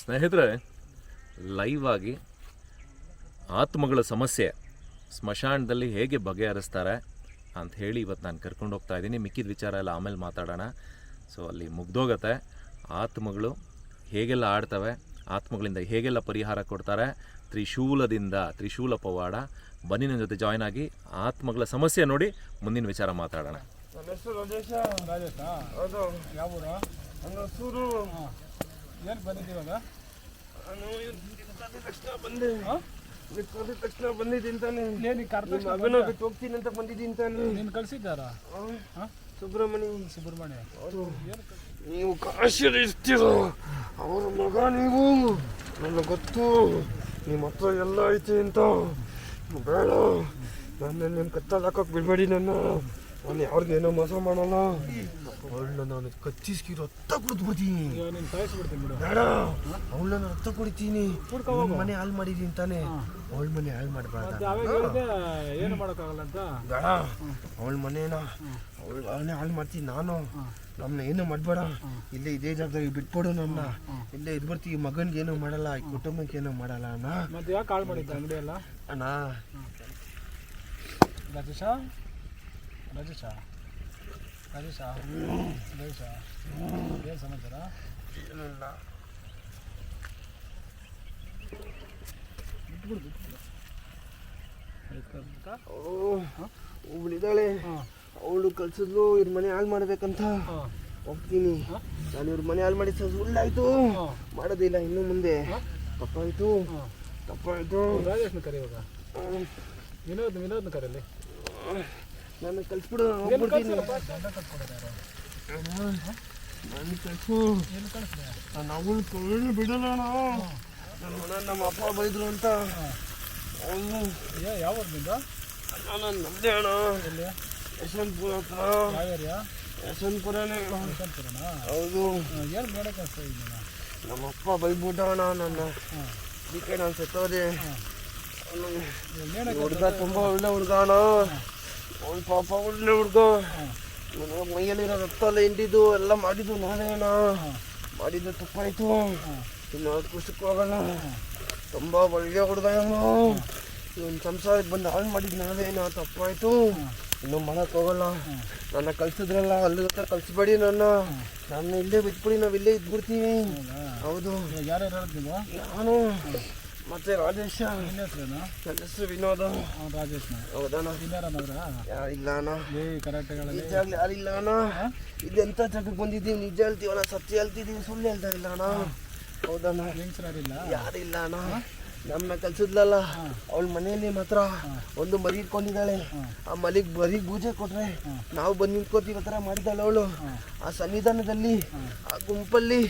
ಸ್ನೇಹಿತರೆ ಲೈವ್ ಆಗಿ ಆತ್ಮಗಳ ಸಮಸ್ಯೆ ಸ್ಮಶಾನದಲ್ಲಿ ಹೇಗೆ ಬಗೆಹರಿಸ್ತಾರೆ ಅಂತ ಹೇಳಿ ಇವತ್ತು ನಾನು ಕರ್ಕೊಂಡು ಹೋಗ್ತಾ ಇದ್ದೀನಿ. ಮಿಕ್ಕಿದ ವಿಚಾರ ಎಲ್ಲ ಆಮೇಲೆ ಮಾತಾಡೋಣ. ಸೊ ಅಲ್ಲಿ ಮುಗ್ದೋಗತ್ತೆ. ಆತ್ಮಗಳು ಹೇಗೆಲ್ಲ ಆಡ್ತವೆ ಆತ್ಮಗಳಿಂದ ಹೇಗೆಲ್ಲ ಪರಿಹಾರ ಕೊಡ್ತಾರೆ ತ್ರಿಶೂಲದಿಂದ ತ್ರಿಶೂಲ ಪವಾಡ. ಬನ್ನಿ ನನ್ನ ಜೊತೆ ಜಾಯ್ನ್ ಆಗಿ ಆತ್ಮಗಳ ಸಮಸ್ಯೆ ನೋಡಿ ಮುಂದಿನ ವಿಚಾರ ಮಾತಾಡೋಣ. ನನ್ನ ಏನು ಬಂದಿದ್ದೀವಾಗ ಕರೆದ ತಕ್ಷಣ ಬಂದೆ. ಕರೆದ ತಕ್ಷಣ ಬಂದಿದ್ದೀನಿ ತಾನೆ ಏನು ನಿಮ್ಮ ಮಗನ ಬಿಟ್ಟು ಹೋಗ್ತೀನಿ ಅಂತ ಬಂದಿದ್ದೀನಿ ತಾನೆ ನೀನು ಕಳಿಸಿದ್ದಾರ? ಆ? ಸುಬ್ರಹ್ಮಣ್ಯ. ಸುಬ್ರಹ್ಮಣ್ಯ. ನೀವು ಕಾಶಿಯಲ್ಲಿ ಇರ್ತೀರೋ? ಅವ್ರ ಮಗ ನೀವು. ನನಗೆ ಗೊತ್ತು. ನಿಮ್ಮ ಹತ್ರ ಎಲ್ಲ ಐತಿ ಅಂತ. ಬೇಡ. ನನ್ನ ನಿಮ್ಮ ಕತ್ತಲ್ಲಿ ಹಾಕೋಕೆ ಬಿಡಬೇಡಿ ನನ್ನ. ನಾನು ಏನೋ ಮೋಸ ಮಾಡಲ್ಲ ಅವಳನ್ನ ನಾನು ಕಚ್ಚಿಸ್ಕಿ ರಕ್ತ ಕುಡಿದು ಬಿಡ್ತೀನಿ ನೀನು ಬಿಡು ಅವಳನ್ನ ರಕ್ತ ಕುಡಿತೀನಿ ನಿನ್ ಮನೆ ಹಾಳು ಮಾಡಿದೀನಿ ತಾನೆ ಅವಳ ಮನೆ ಹಾಳು ಹೇಳಿದೆ ಏನು ಮಾಡೋಕ್ಕಾಗಲ್ಲ ಅಂತ ಬೇಡ ಅವಳ ಮನೇನ ಅವಳ ಅವನೇ ಹಾಳು ಮಾಡ್ತೀನಿ ನಾನು ನಮ್ಮನ್ನ ಏನು ಮಾಡಬೇಡ ಇಲ್ಲೇ ಇದೇ ಜಾಗದಲ್ಲಿ ಬಿಟ್ಬಿಡು ನಮ್ಮನ್ನ ಇಲ್ಲೇ ಇದ್ಬಿಡ್ತೀವಿ ಮಗನ್ಗೆ ಏನೂ ಮಾಡಲ್ಲ ಈ ಕುಟುಂಬಕ್ಕೆ ಏನೂ ಮಾಡಲ್ಲ ಅಣ್ಣ ಮತ್ತೆ ಯಾಕೆ ಕಾಳು ಮಾಡಿದ್ದ ಅಂಗಡಿ ಅಲ್ಲ ಅಣ್ಣ ರಾಜೇಶ ರಾಜೇಶ ರಾಜೇಶ ರಾಜೇಶ ಏನು ಸಮಾಚಾರ ಏನಿಲ್ಲ ಒಬ್ಳಿದ್ದಾಳೆ ಹಾಂ. ಅವಳು ಕಲ್ಸಿದ್ಲು ಇವ್ರ ಮನೆ ಹಾಳು ಮಾಡ್ಬೇಕಂತ. ಹಾಂ. ಹೋಗ್ತೀನಿ. ನಾನು ಇವ್ರ ಮನೆ ಹಾಳು ಮಾಡಿದ ಸುಳ್ಳಾಯ್ತು ಹಾಂ. ಮಾಡೋದಿಲ್ಲ ಇನ್ನು ಮುಂದೆ? ತಪ್ಪಾಯ್ತು. ತಪ್ಪಾಯ್ತು. ರಾಜೇಶ್ನ ಕರಿ ಇವಾಗ. ವಿನೋದ್ ವಿನೋದ್ನ ಕರೀಲಿ? ನಾನು ಕಲ್ಸ್ಬಿಡು ಹೋಗ್ಬಿಡ್ತೀನಿ. ನಾನು ಕಳ್ಸು ನಾನು ಅವಳು ಕಳ್ಳು ಬಿಡಲ್ಲ ನನ್ನ ಮನೆ ನಮ್ಮ ಅಪ್ಪ ಬೈದ್ರು ಅಂತ. ಅವನು ಏ ಯಾವ ಊರಿನಿಂದ? ನಾನು ನಮ್ಮದೇ ಅಣ್ಣ. ಯಶವಂತಪುರ ಹತ್ರ. ಯಶವಂತಪುರನೇ. ಹೌದು. ಏನು ಮಾಡೋಕೆ ಅನಿಸ್ತಾ ಇದ್ದೀನಿ ನಮ್ಮ ಅಪ್ಪ ಬೈದ್ಬಿಟ್ಟ ಅಣ್ಣ ನನ್ನ ಅದಕ್ಕೆ ನಾನು ಸತ್ತೋದೆ. ಹುಡುಗ ತುಂಬ ಒಳ್ಳೆ ಹುಡುಗ ಅಣ್ಣ. ಅವ್ನು ಪಾಪ ಒಳ್ಳೆ ಹುಡುಗ. ಮೈಯಲ್ಲಿರೋ ರಕ್ತ ಎಲ್ಲ ಹಿಂಡಿದ್ದು ಎಲ್ಲ ಮಾಡಿದ್ದು ನಾನೇ ಮಾಡಿದ್ದು ತಪ್ಪಾಯ್ತು. ಇನ್ನು ಖುಷಿಗೆ ಹೋಗಲ್ಲ ತುಂಬ ಒಳ್ಳೆ ಹುಡುಗ ಇವನು. ಸಂಸಾರ ಸಂಸಾರಕ್ಕೆ ಬಂದು ಹಾಳು ಮಾಡಿದ್ದು ನಾವೇನ ತಪ್ಪಾಯ್ತು. ಇನ್ನು ಮಾಡಕ್ಕೆ ಹೋಗಲ್ಲ ನನ್ನ ಕಲ್ಸಿದ್ರಲ್ಲ ಅಲ್ಲಿ ಹತ್ರ ಕಲ್ಸ್ಬೇಡಿ ನನ್ನ. ನಾನು ಇಲ್ಲೇ ಬಿಟ್ಬಿಡಿ ನಾವು ಇಲ್ಲೇ ಇದ್ಬಿಡ್ತೀವಿ. ಹೌದು. ಯಾರು ನಾನು. ಮತ್ತೆ ರಾಜೇಶ. ನಿನ್ನ ಹೆಸರು ವಿನೋದ. ರಾಜೇಶ್ ಹೌದಣ್ಣ ಯಾರು ಇಲ್ಲ ಅಣ್ಣ? ಏ ಕರಾಟೆಗಳಲ್ಲಿ ಯಾರು ಇಲ್ಲ ಅಣ್ಣ? ಎಂತ ಜಾಗಕ್ಕೆ ಬಂದಿದ್ದೀವಿ ನಿಜ ಹೇಳ್ತೀವಣ್ಣ ಸತ್ಯ ಹೇಳ್ತಿದ್ದೀವಿ ಸುಳ್ಳು ಹೇಳ್ತಾ ಇಲ್ಲ ಅಣ್ಣ. ಹೌದಣ್ಣ ಯಾರಿಲ್ಲ? ಅಣ್ಣ. ನಮ್ಮ ಕಲ್ಸಿದ್ಲಲ್ಲ ಅವಳ ಮನೆಯಲ್ಲಿ ಮಾತ್ರ ಒಂದು ಮರಿ ಇಟ್ಕೊಂಡಿದ್ದಾಳೆ. ಆ ಮಲಿಗೆ ಬರೀ ಪೂಜೆ ಕೊಟ್ರೆ ನಾವು ಬಂದು ನಿಂತ್ಕೋತೀವಿ ಆ ಥರ ಮಾಡಿದ್ದಾಳೆ ಅವಳು. ಆ ಸನ್ನಿಧಾನದಲ್ಲಿ ಆ ಗುಂಪಲ್ಲಿ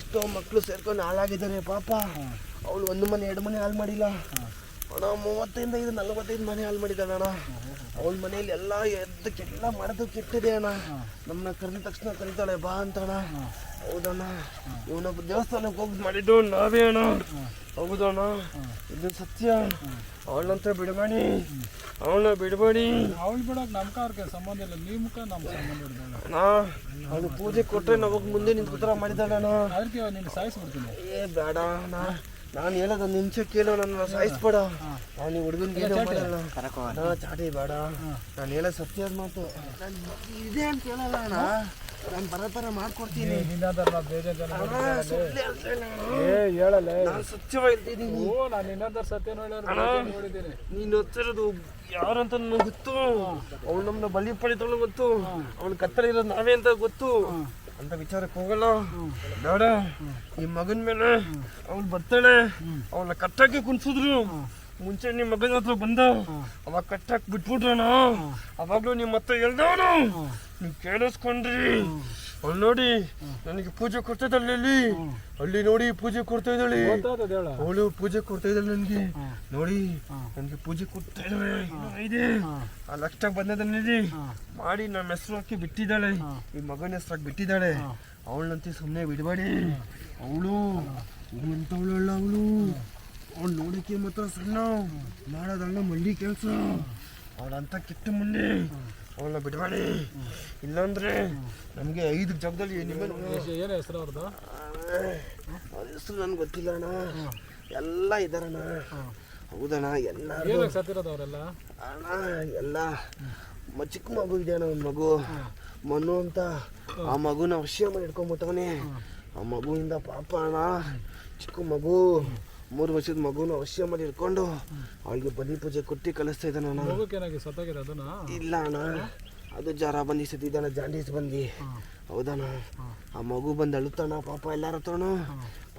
ಎಷ್ಟೋ ಮಕ್ಕಳು ಸೇರ್ಕೊಂಡು ಹಾಳಾಗಿದ್ದಾರೆ ಪಾಪ. ಅವಳು ಒಂದು ಮನೆ ಎರಡು ಮನೆ ಹಾಳು ಮಾಡಿಲ್ಲ. ಅಣ್ಣ ಮೂವತ್ತೈದು ಐದು ನಲ್ವತ್ತೈದು ಮನೆ ಹಾಳು ಮಾಡಿದ್ದಾಳೆ ಅಣ್ಣ. ಅವಳ ಮನೆಯಲ್ಲಿ ಎಲ್ಲ ಎದ್ದಕ್ಕೆಲ್ಲ ಮಾಡೋದು ಕೆಟ್ಟಿದೆ ಅಣ್ಣ. ನಮ್ಮನ್ನ ಕರೆದ ತಕ್ಷಣ ಕರೀತಾಳೆ ಬಾ ಅಂತ ಅಣ್ಣ. ಹೌದಣ್ಣ ಇವನೊಬ್ಬ ದೇವಸ್ಥಾನಕ್ಕೆ ಹೋಗಿ ಮಾಡಿದ್ದು ನಾವೇ ಅಣ್ಣ. ಹೌದಣ್ಣ ಇದು ಸತ್ಯ. ಅವಳಂತ ಬಿಡಬೇಡಿ. ಅವಳ ಬಿಡಬೇಡಿ. ಅವಳು ಬಿಡೋಕೆ ನಮ್ಮ ಅವ್ರಿಗೆ ಸಂಬಂಧ ಇಲ್ಲ ನೀವು ಮುಖ ನಮ್ಮ ಸಂಬಂಧ ಅಣ್ಣ ಅವಳು ಪೂಜೆ ಕೊಟ್ಟರೆ ನಮಗೆ ಮುಂದೆ ನಿಂತ್ಕೊತಾರ ಮಾಡಿದ್ದಾಳೆ ಅಣ್ಣ. ಅದಕ್ಕೆ ನೀನು ಸಾಯಿಸ್ಬಿಡ್ತೀನಿ. ಏ ಬೇಡ ಅಣ್ಣ. ನಾನು ಹೇಳೋದು ಒಂದು ನಿಮಿಷ ಕೇಳು ನನ್ನ ಸಾಯಿಸ್ಬೇಡ ನಾನು ಹುಡುಗನ್ಗೆ ಏನೂ ಮಾಡಲ್ಲ. ಅಣ್ಣ ಚಾಟಿ ಬೇಡ. ನಾನು ಹೇಳೋ ಸತ್ಯದ ಮಾತು. ನಾನು ಇದೆ ಅಂತ ಹೇಳಲ್ಲ ಅಣ್ಣ. ನಾನು ಬರ ಥರ ಮಾಡ್ಕೊಡ್ತೀನಿ. ಹೇಳಲ್ಲ ನಾನು ಓ ನಾನು ನಿನ್ನಾದ್ರೆ ಸತ್ಯ ನೋಡಿ ನೋಡಿದ್ದೀನಿ. ನೀನು ಹತ್ತಿರೋದು ಯಾರಂತ ನನಗೆ ಗೊತ್ತು. ಅವ್ನು ನಮ್ಮನ್ನ ಬಲಿ ಪಡಿತವಳು ಗೊತ್ತು. ಅವ್ನ ಕತ್ತಲಿರೋದು ನಾವೇ ಅಂತ ಗೊತ್ತು. ಅಂತ ವಿಚಾರಕ್ಕೆ ಹೋಗಲ್ಲ. ಬೇಡ. ಈ ಮಗನ ಮೇಲೆ ಅವಳು ಬರ್ತಾಳೆ. ಅವಳ ಕಟ್ಟಾಕಿ ಕುಣಿಸಿದ್ರು. ಮುಂಚೆ ನಿಮ್ಮ ಮಗನ ಹತ್ರ ಬಂದ. ಅವಾಗ ಕಟ್ಟಾಕ್ ಬಿಟ್ಬಿಟ್ರಣ ಅವಾಗ್ಲೂ ನಿಮ್ಮ ಹತ್ರ ಹೇಳ್ದವನು. ನೀವು ಕೇಳಿಸ್ಕೊಂಡ್ರಿ. ಅವಳು ನೋಡಿ ನನಗೆ ಪೂಜೆ ಕೊಡ್ತಾ ಇದ್ದಾಳೆ ಅಲ್ಲಿ. ಅಲ್ಲಿ ನೋಡಿ ಪೂಜೆ ಕೊಡ್ತಾ ಇದ್ದಾಳೆ. ಅವಳು ಪೂಜೆ ಕೊಡ್ತಾ ಇದ್ದಾಳೆ ನನಗೆ. ನೋಡಿ ನನಗೆ ಪೂಜೆ ಕೊಡ್ತಾ ಇದ್ದಾಳೆ. ಇದೆ ಆ ಲಕ್ಷ ಬಂದದಲ್ಲಿ ಮಾಡಿ ನಮ್ಮ ಹೆಸರು ಹಾಕಿ ಬಿಟ್ಟಿದ್ದಾಳೆ. ಈ ಮಗನ ಹೆಸರು ಹಾಕಿ ಬಿಟ್ಟಿದ್ದಾಳೆ. ಅವಳಂತೆ ಸುಮ್ಮನೆ ಬಿಡಬೇಡಿ. ಅವಳು ಎಂತವಳು ಅಲ್ಲ ಅವಳು. ಅವಳು ನೋಡಿಕೆ ಮಾತ್ರ ಸಣ್ಣ. ಮಾಡೋದಲ್ಲ ಮಂಡಿ ಕೆಲಸ. ಅವಳಂತ ಕೆಟ್ಟ ಮುಂದೆ ಅವಳನ್ನ ಬಿಡಬೇಡಿ ಇಲ್ಲಾಂದ್ರೆ ನಮಗೆ ಐದು ಜಾಗದಲ್ಲಿ ನಿಮ್ಮ ಏನು ಹೆಸರು ಅವ್ರದ್ದು? ಅವ್ರ ಹೆಸರು ನನ್ಗೆ ಗೊತ್ತಿಲ್ಲ ಅಣ್ಣ. ಎಲ್ಲ ಇದ್ದಾರಣ್ಣ ಹೌದಣ್ಣ ಎಲ್ಲ ಸತ್ತಿರೋದು ಅವರೆಲ್ಲ? ಅಣ್ಣ ಎಲ್ಲ ಮ- ಚಿಕ್ಕ ಮಗು ಇದೆ ಅಣ್ಣ ಒಂದು ಮಗು. ಮನು ಅಂತ ಆ ಮಗುನ ವಿಷಯ ಮಾಡಿ ಇಟ್ಕೊಂಡ್ಬಿಟ್ಟವನೇ ಆ ಮಗುವಿಂದ ಪಾಪ ಅಣ್ಣ ಚಿಕ್ಕ ಮಗು. ಮೂರು ವರ್ಷದ ಮಗುನ ಅವಶ್ಯ ಮಾಡಿ ಹಿಡ್ಕೊಂಡು ಅವಳಿಗೆ ಬಲಿ ಪೂಜೆ ಕೊಟ್ಟು ಕಲಿಸ್ತಾ ಇದ್ದಾನ ಅಣ್ಣ ಏನಾಗಿ ಇಲ್ಲ ಅಣ್ಣ. ಅದು ಜ್ವರ ಬಂದು ಸತ್ತಿದ್ದಾನ ಜಾಂಡೀಸ್ ಬಂದು. ಹೌದಣ್ಣ ಆ ಮಗು ಬಂದು ಅಳುತ್ತಾನ ಪಾಪ ಎಲ್ಲಾರ ಹತ್ರನು.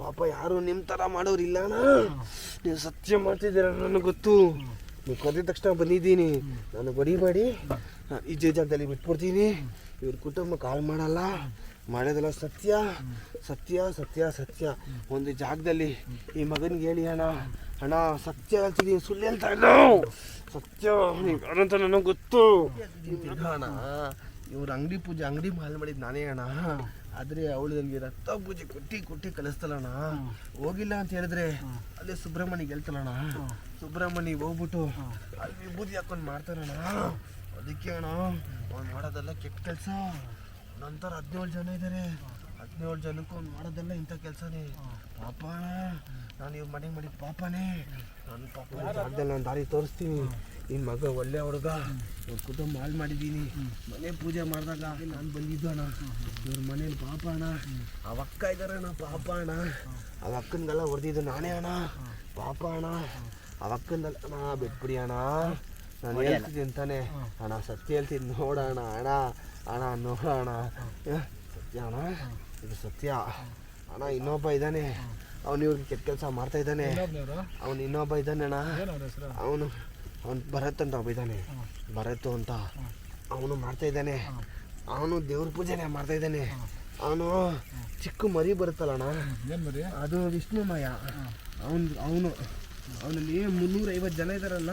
ಪಾಪ ಯಾರು ನಿಮ್ಮ ಥರ ಮಾಡೋರು ಇಲ್ಲ ಅಣ್ಣ. ನೀವು ಸತ್ಯ ಮಾಡ್ತಿದ್ದೀರ ನನಗೆ ಗೊತ್ತು. ನೀವು ಕರೆದ ತಕ್ಷಣ ಬಂದಿದ್ದೀನಿ. ನಾನು ಬಡಿ ಮಾಡಿ ಈ ಜಾಗದಲ್ಲಿ ಬಿಟ್ಬಿಡ್ತೀನಿ. ಇವ್ರ ಕುಟುಂಬಕ್ಕೆ ಹಾಳು ಮಾಡಲ್ಲ. ಮಾಡೋದಲ್ಲ, ಸತ್ಯ ಸತ್ಯ ಸತ್ಯ ಸತ್ಯ. ಒಂದು ಜಾಗದಲ್ಲಿ ಈ ಮಗನಿಗೆ ಹೇಳಿ, ಅಣ್ಣ ಅಣ್ಣ, ಸತ್ಯ ಹೇಳ್ತಿದ್ದೀನಿ ಸುಳ್ಳು ಹೇಳ್ತಾ ಇಲ್ಲ ಸತ್ಯ ಯಾರಂತ ನನಗೆ ಗೊತ್ತು. ಅಣ್ಣ, ಇವ್ರ ಅಂಗಡಿ ಪೂಜೆ, ಅಂಗಡಿ ಮಾಲ್ ಮಾಡಿದ್ ನಾನೇ, ಅಣ್ಣ. ಆದ್ರೆ ಅವಳು ನನಗೆ ರಕ್ತ ಪೂಜೆ ಕೊಟ್ಟಿ ಕೊಟ್ಟಿ ಕಲಿಸ್ತಲ್ಲಣ್ಣ ಹೋಗಿಲ್ಲ ಅಂತ ಹೇಳಿದ್ರೆ ಅಲ್ಲೇ ಸುಬ್ರಹ್ಮಣ್ಯ ಗೆಲ್ತಲ್ಲಣ್ಣ ಸುಬ್ರಹ್ಮಣ್ಯ ಹೋಗ್ಬಿಟ್ಟು ಅಲ್ಲಿ ಬೂದಿ ಹಾಕೊಂಡು ಮಾಡ್ತಾನಣ್ಣ ಅದಕ್ಕೆ, ಅಣ್ಣ, ಅವ್ನು ಮಾಡೋದೆಲ್ಲ ಕೆಟ್ಟ ಕೆಲಸ. ನಂತರ ಹದಿನೇಳು ಜನ ಇದ್ದಾರೆ ಹದಿನೇಳು ಜನಕ್ಕೂ ಮಾಡೋದೆಲ್ಲ ಇಂಥ ಕೆಲಸನೇ. ಪಾಪ, ನಾನು ಇವ್ರ ಮನೆಗೆ ಮಾಡಿದ ಪಾಪನೇ. ನನ್ನ ಪಾಪ ಜಾಗದಲ್ಲಿ ನಾನು ದಾರಿ ತೋರಿಸ್ತೀನಿ. ನಿನ್ನ ಮಗ ಒಳ್ಳೆ ಹುಡುಗ. ಇವ್ರ ಕುಟುಂಬ ಹಾಳು ಮಾಡಿದ್ದೀನಿ ಮನೆ ಪೂಜೆ ಮಾಡಿದಾಗ ನಾನು ಬಂದಿದ್ದು ಅಣ್ಣ. ಇವ್ರ ಮನೇಲಿ ಪಾಪ ಅಣ್ಣ. ಆ ಅಕ್ಕ ಇದ್ದಾರಣ್ಣ ಪಾಪ ಅಣ್ಣ. ಆ ಅಕ್ಕನಿಗೆಲ್ಲ ಹೊಡೆದಿದ್ದು ನಾನೇ ಅಣ್ಣ. ಪಾಪ ಅಣ್ಣ. ಆ ಅಕ್ಕನಲ್ಲ ಅಣ್ಣ, ಬಿಟ್ಬಿಡಿ ಅಣ್ಣ. ನಾನು ಹೇಳ್ತಿದ್ದೀನಿ ಅಂತಾನೆ ಅಣ್ಣ, ಸತ್ಯ ಹೇಳ್ತೀನಿ ನೋಡೋಣ ಅಣ್ಣ. ಅಣ್ಣ ನೋಡೋಣ ಸತ್ಯ ಅಣ್ಣ? ಇದು ಸತ್ಯ. ಅಣ್ಣ ಇನ್ನೊಬ್ಬ ಇದ್ದಾನೆ. ಅವನು ಇವ್ರಿಗೆ ಕೆಟ್ಟ ಕೆಲಸ ಮಾಡ್ತಾ ಇದ್ದಾನೆ. ಅವನು ಇನ್ನೊಬ್ಬ ಇದ್ದಾನೆ ಅಣ್ಣ. ಅವನು ಅವನು ಭರತ್ ಅಂತ ಒಬ್ಬ ಇದ್ದಾನೆ. ಭರತ್ ಅಂತ. ಅವನು ಮಾಡ್ತಾ ಇದ್ದಾನೆ. ಅವನು ದೇವ್ರ ಪೂಜೆನೇ ಮಾಡ್ತಾ ಇದ್ದಾನೆ. ಅವನು ಚಿಕ್ಕ ಮರಿ ಬರುತ್ತಲ್ಲಣ್ಣ ಅದು ವಿಷ್ಣುಮಯ ಅವನು ಅವನು ಅವನಲ್ಲಿ ಮುನ್ನೂರೈವತ್ತು ಜನ ಇದ್ದಾರಲ್ಲ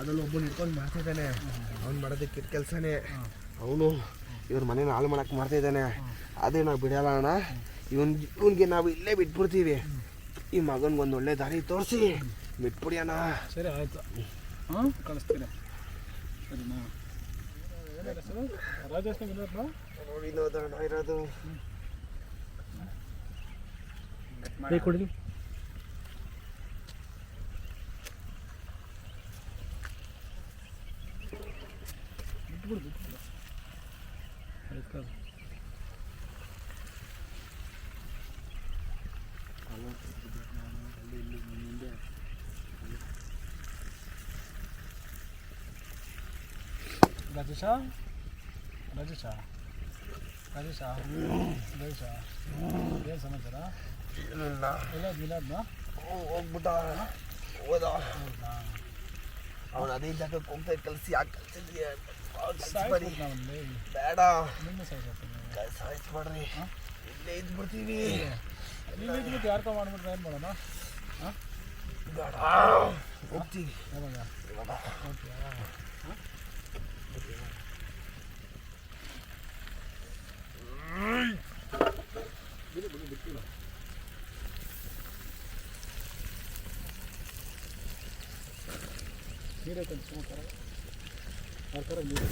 ಅದ್ರಲ್ಲಿ ಒಬ್ಬನು ಇಟ್ಕೊಂಡು ಮಾಡ್ತಾ ಇದ್ದಾನೆ. ಅವ್ನು ಮಾಡೋದಕ್ಕೆ ಕೆಟ್ಟ ಕೆಲಸನೇ. ಅವನು ಇವ್ರ ಮನೇನ ಹಾಳು ಮಾಡಕ್ಕೆ ಮಾಡ್ತಾ ಇದ್ದಾನೆ. ಅದೇ ನಾವು ಬಿಡಲ್ಲ ಅಣ್ಣ. ಇವನ್ ಇವನ್ಗೆ ನಾವು ಇಲ್ಲೇ ಬಿಟ್ಬಿಡ್ತೀವಿ. ಈ ಮಗನ್ಗೆ ಒಂದು ಒಳ್ಳೆ ದಾರಿ ತೋರಿಸಿ. ಬಿಟ್ಬಿಡಿ ಅಣ್ಣ. ಸರಿ ಆಯ್ತು. ಹಾಂ ಕಳಿಸ್ತೀನಿ. ಸರಿನಾ ಏನ್ ಹೆಸರು ರಾಜೇಶ್ ವಿನೋದ್ನ ನೋಡಿ ನೋಡೋಣ ಇರೋದು ಕೊಡಿ ಬಿಟ್ಬಿಡು ಬಿಟ್ಬಿಡು ಆಯ್ತು ರಾಜೇಶ ರಾಜೇಶ ರಾಜೇಶ ರಾಜೇಶ ಏನು ಸಮಾಚಾರ ಏನಿಲ್ಲ ಎಲ್ಲ ಮಿಲಾದ್ನ ಹೋ- ಹೋಗ್ಬಿಟ್ಟ ಹೋದ ಅವನು ಅದೇ ಜಾಗಕ್ಕೆ ಹೋಗ್ತಾ ಕಲಿಸಿ ಯಾಕೆ ಕಲ್ಸಿದ್ರಿ ಕಲ್ಸ್ಬೇಡಿ ನಾವಲ್ಲಿ ಬೇಡ ನಿನ್ನ ಸಾಯ್ಸಾಕ್ತೀನಿ ಸಾಯಿಸ್ಬೇಡ್ರಿ ಇಲ್ಲೇ ಇದ್ಬಿಡ್ತೀವಿ ನೀವು ಇದ್ಬಿಟ್ಟು ಯಾರ್ಕೋ ಮಾಡ್ಬಿಟ್ರೆ ಏನು ಮಾಡೋಣ ಹಾಂ ಬೇಡ ಹೋಗ್ತೀವಿ ಯಾವಾಗ ಇವಾಗ ಓಕೆ ಸರ್ಕಾರ ನೀರು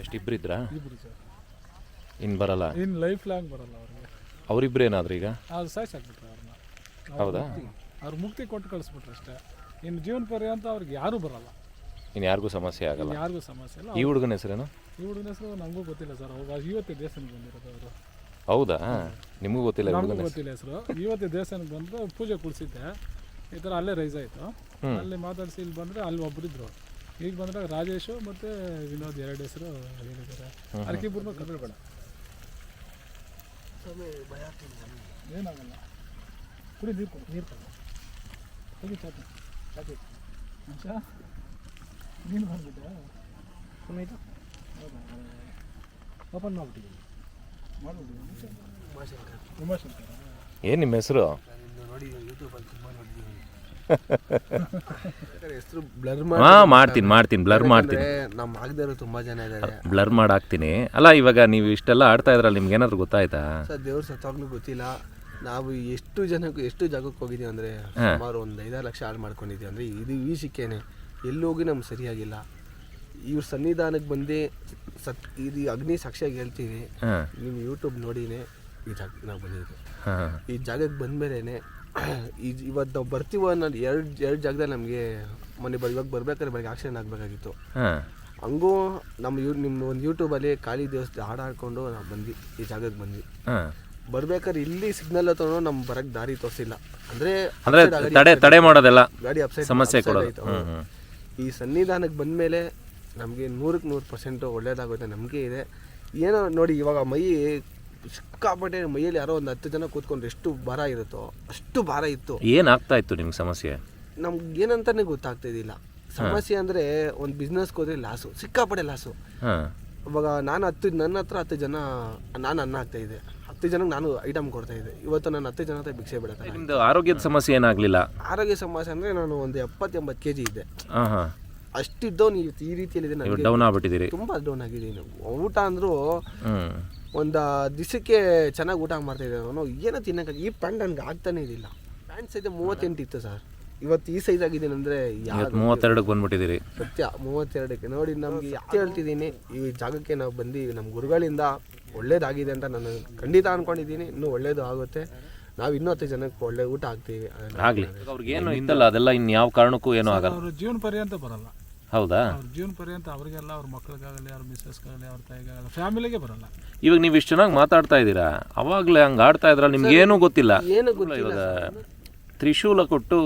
ಎಷ್ಟು ಇಬ್ಬರಿದ್ರಾ ಇಬ್ರು ಸರ್. ಇನ್ನು ಬರಲ್ಲ? ಇನ್ ಲೈಫ್ ಲಾಂಗ್ ಬರಲ್ಲ ಅವ್ರಿಗೆ. ಅವರಿಬ್ರು ಏನಾದ್ರು ಈಗ? ಅದು ಸಾಯ್ಸಾಕ್ಬಿಟ್ರೆ ಅವ್ರನ್ನ. ಹೌದಾ? ಅವ್ರು ಮುಕ್ತಿ ಕೊಟ್ಟು ಕಳಿಸ್ಬಿಟ್ರೆ ಅಷ್ಟೇ. ಇನ್ನು ಜೀವನ ಪರ್ಯಂತ ಅವ್ರಿಗೆ ಯಾರೂ ಬರಲ್ಲ. ಇನ್ನು ಯಾರಿಗೂ ಸಮಸ್ಯೆ ಆಗಲ್ಲ. ಯಾರಿಗೂ ಸಮಸ್ಯೆ ಇಲ್ಲ. ಈ ಹುಡುಗನ ಹೆಸರೇನು? ಈ ಹುಡುಗನ ಹೆಸರು ನನಗೂ ಗೊತ್ತಿಲ್ಲ ಸರ್. ಅವಾಗ ಇವತ್ತು ದೇಶಕ್ಕೆ ಬಂದಿರೋದು ಅವರು. ಹೌದಾ? ನಿಮಗೂ ಗೊತ್ತಿಲ್ಲ ನಮಗೂ ಹುಡುಗನ ಗೊತ್ತಿಲ್ಲ ಹೆಸರು. ಇವತ್ತು ದೇವಸ್ಥಾನಕ್ಕೆ ಬಂದರೆ ಪೂಜೆ ಕುಡಿಸಿದ್ದೆ. ಈ ಥರ ಅಲ್ಲೇ ರೈಸ್ ಆಯಿತು. ಅಲ್ಲಿ ಮಾತಾಡಿಸಿ ಇಲ್ಲಿ ಬಂದರೆ ಅಲ್ಲಿ ಒಬ್ಬರಿದ್ರು ಈಗ ಬಂದರೆ ರಾಜೇಶು ಮತ್ತು ವಿನೋದ್ ಎರಡು ಹೆಸರು ಹೇಳಿದ್ದಾರೆ. ಕದಲ್ಬೇಡ ಬೇಡ. ಏನಾಗಲ್ಲ. ಕುಡಿ ನೀರು ಕೊಡು ನೀರು ಕೊಡು. ಹೋಗಿ ಚಾಕಿ ಚಾಕಿ ಮನುಷ್ಯ ನೀನು ಬಂದಿದ್ದೆ ಸುಮ್ಮನೆ ಓಪನ್ ಮಾಡ್ಬಿಟ್ಟಿದ್ದೀನಿ. ಏನು ನಿಮ್ಮ ಹೆಸರು? ಬ್ಲರ್ ಹಾಂ ಮಾಡ್ತೀನಿ ಮಾಡ್ತೀನಿ ಬ್ಲರ್ ಮಾಡ್ತೀನಿ. ನಮ್ಮ ತುಂಬ ಜನ ಇದ್ದಾರೆ ಬ್ಲರ್ ಮಾಡಾಕ್ತೀನಿ. ಅಲ್ಲ ಇವಾಗ ನೀವು ಇಷ್ಟೆಲ್ಲ ಆಡ್ತಾ ಇದ್ರಲ್ಲ ನಿಮ್ಗೆ ಏನಾದ್ರು ಗೊತ್ತಾಯ್ತಾ? ಸರ್ ದೇವ್ರ ಸತ್ತಾಗ್ಲೂ ಗೊತ್ತಿಲ್ಲ. ನಾವು ಎಷ್ಟು ಜನಕ್ಕೆ ಎಷ್ಟು ಜಾಗಕ್ಕೆ ಹೋಗಿದ್ದೀವಿ ಅಂದರೆ ಸುಮಾರು ಒಂದು ಐದಾರು ಲಕ್ಷ ಹಾಳು ಮಾಡ್ಕೊಂಡಿದ್ದೀವಿ. ಅಂದರೆ ಇದು ಈ ಸಿಕ್ಕೇನೆ ಎಲ್ಲೋಗಿ ಹೋಗಿ ನಮ್ಗೆ ಸರಿಯಾಗಿಲ್ಲ. ಇವ್ರ ಸನ್ನಿಧಾನಕ್ಕೆ ಬಂದು ಸತ್ ಇದು ಅಗ್ನಿ ಸಾಕ್ಷಿಯಾಗಿ ಹೇಳ್ತೀನಿ. ಹಾಂ. ನಿಮ್ಮ ಯೂಟ್ಯೂಬ್ ನೋಡಿನೇ ಈ ಜಾಗಕ್ಕೆ ನಾವು ಬಂದಿದ್ದು ಹಾಂ. ಈ ಜಾಗಕ್ಕೆ ಬಂದಮೇಲೆ ಈ ಇವತ್ತು ನಾವು ಬರ್ತೀವೋ ಅನ್ನೋದು ಎರಡು ಎರಡು ಜಾಗದಲ್ಲಿ ನಮಗೆ ಮೊನ್ನೆ ಬರ್ ಇವಾಗ ಬರ್ಬೇಕಾದ್ರೆ ಬೆಳಗ್ಗೆ ಆಕ್ಸಿಡೆಂಟ್ ಆಗಬೇಕಾಗಿತ್ತು. ಹಾಂ. ಹಂಗೂ ನಮ್ಮ ಯೂ ನಿಮ್ಮ ಒಂದು ಯೂಟ್ಯೂಬಲ್ಲಿ ಖಾಲಿ ದೇವಸ್ಥಾನ ಹಾಡು ಹಾಡ್ಕೊಂಡು ನಾವು ಬಂದ್ವಿ ಈ ಜಾಗಕ್ಕೆ ಬಂದ್ವಿ. ಹಾಂ. ಬರ್ಬೇಕಾದ್ರೆ ಇಲ್ಲಿ ಸಿಗ್ನಲ್ ಹತ್ರ ನಮ್ಮ ಬರಕ್ಕೆ ದಾರಿ ತೋರಿಸಿಲ್ಲ. ಅಂದರೆ ಅಂದರೆ ತಡೆ ತಡೆ ಮಾಡೋದೆಲ್ಲ ಗಾಡಿ ಅಪ್ಸೈಡ್ ಸಮಸ್ಯೆ ಕೊಡೋದು. ಆಯ್ತು. ಈ ಸನ್ನಿಧಾನಕ್ಕೆ ಬಂದಮೇಲೆ ನಮಗೆ ನೂರಕ್ಕೆ ನೂರು ಪರ್ಸೆಂಟು ಒಳ್ಳೇದಾಗುತ್ತೆ ನಮಗೆ ಇದೆ. ಏನೋ ನೋಡಿ ಇವಾಗ ಮೈ ಸಿಕ್ಕಾಪಟ್ಟೆ ಮೈಯಲ್ಲಿ ಯಾರೋ ಒಂದು ಹತ್ತು ಜನ ಕೂತ್ಕೊಂಡ್ರೆ ಎಷ್ಟು ಭಾರ ಇರುತ್ತೋ ಅಷ್ಟು ಭಾರ ಇತ್ತು. ಏನಾಗ್ತಾ ಇತ್ತು ನಿಮ್ಗೆ ಸಮಸ್ಯೆ? ನಮ್ಗೆ ಏನಂತಾನೆ ಗೊತ್ತಾಗ್ತಿದ್ದಿಲ್ಲ ಸಮಸ್ಯೆ ಅಂದರೆ ಒಂದು ಬಿಸ್ನೆಸ್ಗೆ ಹೋದ್ರೆ ಲಾಸು ಸಿಕ್ಕಾಪಟ್ಟೆ ಲಾಸು ಹಾಂ. ಇವಾಗ ನಾನು ಹತ್ತು ನನ್ನ ಹತ್ರ ಹತ್ತು ಜನ ನಾನು ಅನ್ನ ಆಗ್ತಾ ಇದ್ದೆ. ಹತ್ತು ಜನಕ್ಕೆ ನಾನು ಐಟಮ್ ಕೊಡ್ತಾ ಇದ್ದೆ. ಇವತ್ತು ನಾನು ಹತ್ತು ಜನ ಹತ್ರ ಭಿಕ್ಷೆ ಬಿಡುತ್ತೆ ನಿಮ್ದು ಆರೋಗ್ಯದ ಸಮಸ್ಯೆ ಏನಾಗಲಿಲ್ಲ? ಆರೋಗ್ಯ ಸಮಸ್ಯೆ ಅಂದರೆ ನಾನು ಒಂದು ಎಪ್ಪತ್ತೆಂಬತ್ತು ಕೆ ಜಿ ಇದ್ದೆ ಹಾಂ ನೀವು ಈ ರೀತಿಯಲ್ಲಿದೆ ನನಗೆ. ಡೌನ್ ಆಗ್ಬಿಟ್ಟಿದ್ದೀರಿ. ತುಂಬ ಡೌನ್ ಆಗಿದ್ದೀನಿ ಊಟ ಅಂದರೂ ಒಂದು ದಿವಸಕ್ಕೆ ಚೆನ್ನಾಗಿ ಊಟ ಮಾಡ್ತಾಯಿದ್ದೆ ಅವನು. ಏನೋ ತಿನ್ನಕ್ಕೆ ಈ ಪ್ಯಾಂಟ್ ನನಗೆ ಆಗ್ತಾನೆ ಇದಿಲ್ಲ ಪ್ಯಾಂಟ್ ಸೈಜ್ ಮೂವತ್ತೆಂಟು ಇತ್ತು ಸರ್. ಇವತ್ತು ಈ ಸೈಜ್ ಆಗಿದ್ದೀನಿ ಅಂದರೆ ಇವತ್ತು ಮೂವತ್ತೆರಡಕ್ಕೆ ಬಂದ್ಬಿಟ್ಟಿದ್ದೀರಿ. ಸತ್ಯ ಮೂವತ್ತೆರಡಕ್ಕೆ. ನೋಡಿ ನಮ್ಗೆ ಯಾಕೆ ಹೇಳ್ತಿದ್ದೀನಿ ಈ ಜಾಗಕ್ಕೆ ನಾವು ಬಂದು ನಮ್ಮ ಗುರುಗಳಿಂದ ಒಳ್ಳೇದಾಗಿದೆ ಅಂತ ನಾನು ಖಂಡಿತ ಅನ್ಕೊಂಡಿದ್ದೀನಿ. ಇನ್ನೂ ಒಳ್ಳೇದು ಆಗುತ್ತೆ. ನಾವು ಇನ್ನೂ ಹತ್ತು ಜನಕ್ಕೆ ಒಳ್ಳೆ ಊಟ ಆಗ್ತೀವಿ ಆಗಲಿ. ಅವ್ರಿಗೆ ಏನು ಇತ್ತಲ್ಲ ಅದೆಲ್ಲ ಇನ್ನು ಯಾವ ಕಾರಣಕ್ಕೂ ಏನೂ ಆಗಲ್ಲ. ಅವರು ಜೀವನ ಪರ್ಯಂತ ಬರಲ್ಲ. ಹೌದಾ? ಅವ್ರ ಜೀವನ ಪರ್ಯಂತ ಅವರಿಗೆಲ್ಲ ಅವ್ರ ಮಕ್ಳಿಗಾಗಲಿ ಅವ್ರ ಮಿಸ್ಸಸ್ಗಾಗಲಿ ಅವ್ರ ತಾಯಿಗಾಗಲಿ ಫ್ಯಾಮಿಲಿಗೆ ಬರಲ್ಲ. ಇವಾಗ ನೀವು ಇಷ್ಟು ಚೆನ್ನಾಗಿ ಮಾತಾಡ್ತಾ ಇದ್ದೀರಾ? ಅವಾಗಲೇ ಹಂಗೆ ಆಡ್ತಾ ಇದ್ರಲ್ಲ ನಿಮ್ಗೆ ಏನೂ ಗೊತ್ತಿಲ್ಲ. ಏನು ಗೊತ್ತಿಲ್ಲ ಇವಾಗ ತ್ರಿಶೂಲ ಕೊಟ್ಟು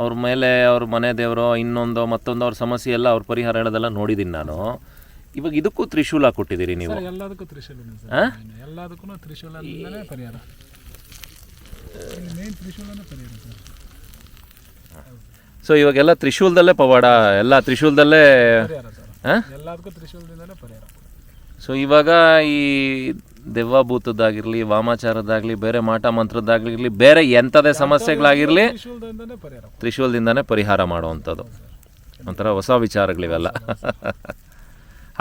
ಅವ್ರ ಮೇಲೆ ಅವ್ರ ಮನೆ ದೇವರೋ ಇನ್ನೊಂದೋ ಮತ್ತೊಂದು ಅವ್ರ ಸಮಸ್ಯೆ ಎಲ್ಲ ಅವ್ರ ಪರಿಹಾರ ಹೇಳೋದೆಲ್ಲ ನೋಡಿದ್ದೀನಿ ನಾನು. ಇವಾಗ ಇದಕ್ಕೂ ತ್ರಿಶೂಲ ಕೊಟ್ಟಿದ್ದೀರಿ ನೀವು. ಸರ್ ಎಲ್ಲದಕ್ಕೂ ತ್ರಿಶೂಲ ಸರ್. ಎಲ್ಲದಕ್ಕೂ ತ್ರಿಶೂಲ ಪರಿಹಾರ. ಮೇನ್ ತ್ರಿಶೂಲನೇ ಪರಿಹಾರ ಸರ್. ಸೊ ಇವಾಗೆಲ್ಲ ತ್ರಿಶೂಲದಲ್ಲೇ ಪವಾಡ ಎಲ್ಲ ತ್ರಿಶೂಲದಲ್ಲೇ ಹಾಂ? ಎಲ್ಲದಕ್ಕೂ ತ್ರಿಶೂಲದಿಂದಲೇ ಪರಿಹಾರ. ಸೊ ಇವಾಗ ಈ ದೆವ್ವಭೂತದ್ದಾಗಿರಲಿ ವಾಮಾಚಾರದ್ದಾಗಲಿ ಬೇರೆ ಮಾಟ ಮಂತ್ರದ್ದಾಗಿರಲಿ ಬೇರೆ ಎಂಥದೇ ಸಮಸ್ಯೆಗಳಾಗಿರಲಿ ತ್ರಿಶೂಲದಿಂದಲೇ ಪರಿಹಾರ ತ್ರಿಶೂಲದಿಂದನೇ ಪರಿಹಾರ ಮಾಡುವಂಥದ್ದು. ಒಂಥರ ಹೊಸ ವಿಚಾರಗಳಿವೆಲ್ಲ.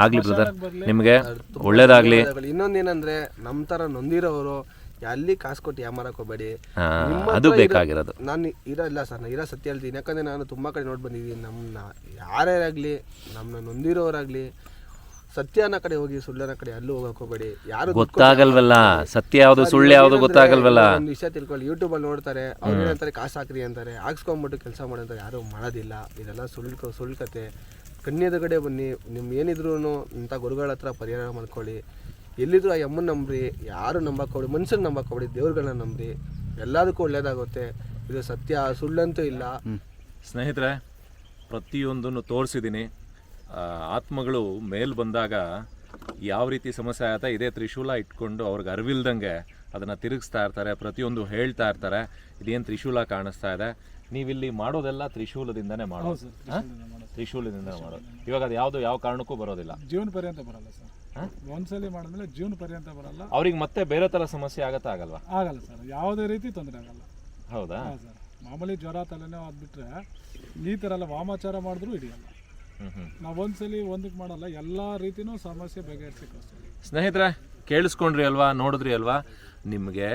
ಆಗಲಿ ಬ್ರದರ್ ನಿಮಗೆ ಒಳ್ಳೇದಾಗಲಿ. ಇನ್ನೊಂದೇನಂದ್ರೆ ನಮ್ಮ ಥರ ನೊಂದಿರೋರು ಎಲ್ಲಿ ಕಾಸು ಕೊಟ್ಟು ಯಾಮಾರಕ್ಕೆ ಹೋಗಬೇಡಿ. ಅದು ಬೇಕಾಗಿರೋದು. ನಾನು ಇರಲ್ಲ ಸರ್ ನಾನು ಇರೋ ಸತ್ಯ ಹೇಳ್ತೀನಿ. ಯಾಕಂದ್ರೆ ನಾನು ತುಂಬ ಕಡೆ ನೋಡಿ ಬಂದಿದ್ದೀನಿ. ನಮ್ಮನ್ನ ಯಾರ್ಯಾರಾಗಲಿ ನಮ್ಮನ್ನ ನೊಂದಿರೋರಾಗಲಿ ಸತ್ಯನ ಕಡೆ ಹೋಗಿ ಸುಳ್ಳನ ಕಡೆ ಅಲ್ಲೂ ಹೋಗಕ್ಕೆ ಹೋಗಬೇಡಿ. ಯಾರು ಗೊತ್ತಾಗಲ್ವಲ್ಲ? ಸತ್ಯ ಯಾವುದು ಸುಳ್ಳು ಯಾವುದು ಗೊತ್ತಾಗಲ್ವಲ್ಲ? ಒಂದು ವಿಷಯ ತಿಳ್ಕೊಳ್ಳಿ. ಯೂಟ್ಯೂಬಲ್ಲಿ ನೋಡ್ತಾರೆ. ಅವ್ರು ಏನಂತಾರೆ ಕಾಸು ಹಾಕ್ರಿ ಅಂತಾರೆ. ಹಾಕ್ಸ್ಕೊಂಬಿಟ್ಟು ಕೆಲಸ ಮಾಡಂತಾರೆ ಯಾರು ಮಾಡೋದಿಲ್ಲ. ಇದೆಲ್ಲ ಸುಳ್ಳು ಸುಳ್ಳು ಕತೆ. ಕನ್ಯೆದುಗಡೆ ಬನ್ನಿ. ನಿಮ್ಗೆ ಏನಿದ್ರು ಇಂಥ ಗುರುಗಳ ಹತ್ರ ಪರಿಹಾರ ಮಾಡ್ಕೊಳ್ಳಿ. ಎಲ್ಲಿದ್ರು ಆ ಅಮ್ಮನ ನಂಬ್ರಿ ಯಾರು ನಂಬಕ್ಕೆ ಮನುಷ್ಯನ ನಂಬಕ್ಕೆ ದೇವ್ರುಗಳನ್ನ ನಂಬ್ರಿ ಎಲ್ಲದಕ್ಕೂ ಒಳ್ಳೇದಾಗುತ್ತೆ. ಇದು ಸತ್ಯ ಸುಳ್ಳಂತೂ ಇಲ್ಲ. ಸ್ನೇಹಿತರೆ ಪ್ರತಿಯೊಂದನ್ನು ತೋರಿಸಿದ್ದೀನಿ. ಆತ್ಮಗಳು ಮೇಲ್ ಬಂದಾಗ ಯಾವ ರೀತಿ ಸಮಸ್ಯೆ ಆಯ್ತಾ ಇದೇ ತ್ರಿಶೂಲ ಇಟ್ಕೊಂಡು ಅವ್ರಿಗೆ ಅರಿವಿಲ್ದಂಗೆ ಅದನ್ನು ತಿರುಗಿಸ್ತಾ ಇರ್ತಾರೆ ಪ್ರತಿಯೊಂದು ಹೇಳ್ತಾ ಇರ್ತಾರೆ. ಇದೇನು ತ್ರಿಶೂಲ ಕಾಣಿಸ್ತಾ ಇದೆ? ನೀವಿಲ್ಲಿ ಮಾಡೋದೆಲ್ಲ ತ್ರಿಶೂಲದಿಂದನೇ ಮಾಡೋದು? ತ್ರಿಶೂಲದಿಂದ ಮಾಡೋದು. ಇವಾಗ ಅದು ಯಾವುದು ಯಾವ ಕಾರಣಕ್ಕೂ ಬರೋದಿಲ್ಲ. ಜೀವನ ಪರ್ಯಂತ ಬರಲ್ಲ ಸರ್. ಒಂದ್ಸಲಿ ಮಾಡಿದ್ಮೇಲೆ ಜೀವನ ಪರ್ಯಂತ ಬರಲ್ಲ. ಅವ್ರಿಗೆ ಮತ್ತೆ ಬೇರೆ ಥರ ಸಮಸ್ಯೆ ಆಗತ್ತಾ ಆಗಲ್ವಾ? ಆಗಲ್ಲ ಸರ್ ಯಾವುದೇ ರೀತಿ ತೊಂದರೆ ಆಗಲ್ಲ. ಹೌದಾ? ಹಾಂ ಸರ್ ಮಾಮೂಲಿ ಜ್ವರ ತಲೆನೋ ಅದ್ಬಿಟ್ರೆ ಈ ಥರ ಎಲ್ಲ ವಾಮಾಚಾರ ಮಾಡಿದ್ರು ಇಡಿಯಲ್ಲ ಹ್ಞೂ ಹ್ಞೂ ನಾವು ಒಂದ್ಸಲಿ ಒಂದಕ್ಕೆ ಮಾಡಲ್ಲ ಎಲ್ಲ ರೀತಿನೂ ಸಮಸ್ಯೆ ಬಗೆಹರಿಸಿಕೊಳ್ತೀವಿ ಸ್ನೇಹಿತರೆ ಕೇಳಿಸ್ಕೊಂಡ್ರಿ ಅಲ್ವಾ ನೋಡಿದ್ರಿ ಅಲ್ವಾ? ನಿಮಗೆ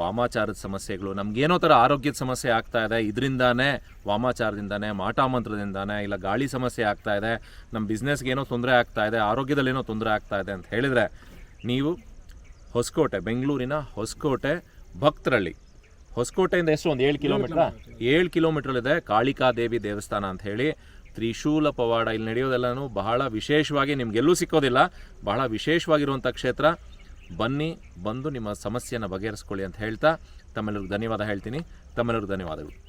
ವಾಮಾಚಾರದ ಸಮಸ್ಯೆಗಳು ನಮ್ಗೇನೋ ಥರ ಆರೋಗ್ಯದ ಸಮಸ್ಯೆ ಆಗ್ತಾ ಇದೆ ಇದರಿಂದಾನೇ ವಾಮಾಚಾರದಿಂದಾನೇ ಮಾಟಾಮಂತ್ರದಿಂದಾನೆ ಇಲ್ಲ ಗಾಳಿ ಸಮಸ್ಯೆ ಆಗ್ತಾ ಇದೆ ನಮ್ಮ ಬಿಸ್ನೆಸ್ಗೆ ಏನೋ ತೊಂದರೆ ಆಗ್ತಾ ಇದೆ ಆರೋಗ್ಯದಲ್ಲಿ ಏನೋ ತೊಂದರೆ ಆಗ್ತಾ ಇದೆ ಅಂತ ಹೇಳಿದರೆ ನೀವು ಹೊಸಕೋಟೆ ಬೆಂಗಳೂರಿನ ಹೊಸಕೋಟೆ ಭಕ್ತರಳ್ಳಿ. ಹೊಸಕೋಟೆಯಿಂದ ಎಷ್ಟು ಒಂದು ಏಳು ಕಿಲೋಮೀಟ್ರ? ಏಳು ಕಿಲೋಮೀಟ್ರಲ್ಲಿದೆ ಇದೆ ಕಾಳಿಕಾ ದೇವಿ ದೇವಸ್ಥಾನ ಅಂತ ಹೇಳಿ. ತ್ರಿಶೂಲ ಪವಾಡ ಇಲ್ಲಿ ನಡೆಯೋದೆಲ್ಲನೂ ಬಹಳ ವಿಶೇಷವಾಗಿ ನಿಮ್ಗೆಲ್ಲೂ ಸಿಕ್ಕೋದಿಲ್ಲ ಬಹಳ ವಿಶೇಷವಾಗಿರುವಂಥ ಕ್ಷೇತ್ರ. ಬನ್ನಿ ಬಂದು ನಿಮ್ಮ ಸಮಸ್ಯೆಯನ್ನು ಬಗೆಹರಿಸ್ಕೊಳ್ಳಿ ಅಂತ ಹೇಳ್ತಾ ತಮ್ಮೆಲ್ಲರಿಗೂ ಧನ್ಯವಾದ ಹೇಳ್ತೀನಿ. ತಮ್ಮೆಲ್ಲರಿಗೂ ಧನ್ಯವಾದಗಳು.